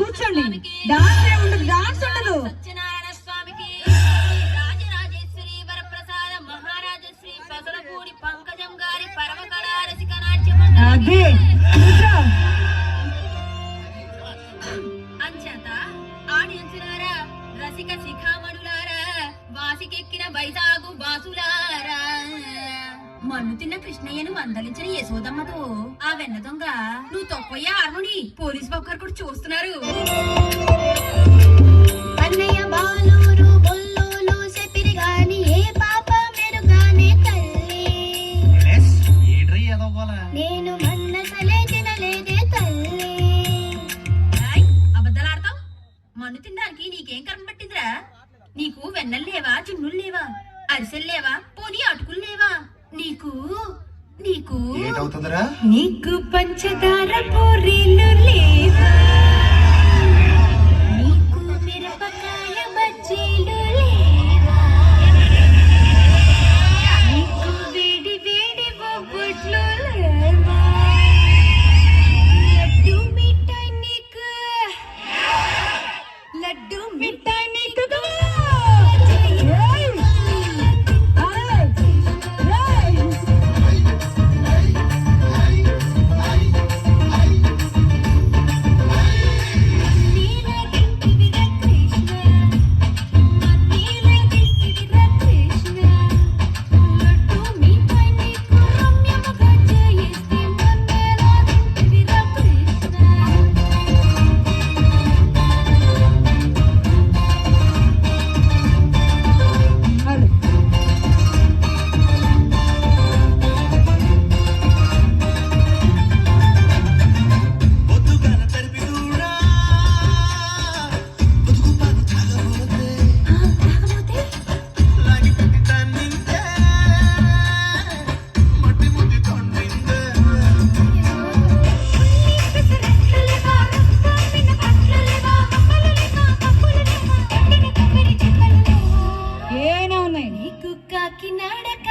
కూర్చోండి. డాన్స్ ఏ ఉండదు డాన్స్ ఉండదు. సత్యనారాయణ స్వామికి రాజరాజేశ్వరి వరప్రసాద మహారాజశ్రీ పసలపూడి పంకజం గారి పరమకళా రసిక నాట్య అదే కూర్చో. అంచేత ఆడియన్సులారా రసిక శిఖామణులారా వాసికెక్కిన వైజాగు బాసులారా మన్ను తిన్న కృష్ణయ్యను మందలించిన యశోదమ్మతో ఆ వెన్న దొంగ నువ్వు తొప్పయ్య హార్మోని పోలీస్ బాబు గారు కూడా చూస్తున్నారు. అన్నయ్య బాలూరు బొల్లూలు చెప్పిరి గాని ఏ పాప మెరుగానే తల్లి. నేను మన్నసలే తినలేదే తల్లి. ఏయ్, అబద్ధాలాడతావ్? మన్ను తినడానికి నీకేం కర్మ పట్టిందిరా? నీకు వెన్నెలు లేవా జున్నులు లేవా అరిసెలు లేవా? పోనీ నీకు నీకు నీకు పంచదార పూరీలు లేవా. முக்காக்கி நடக்க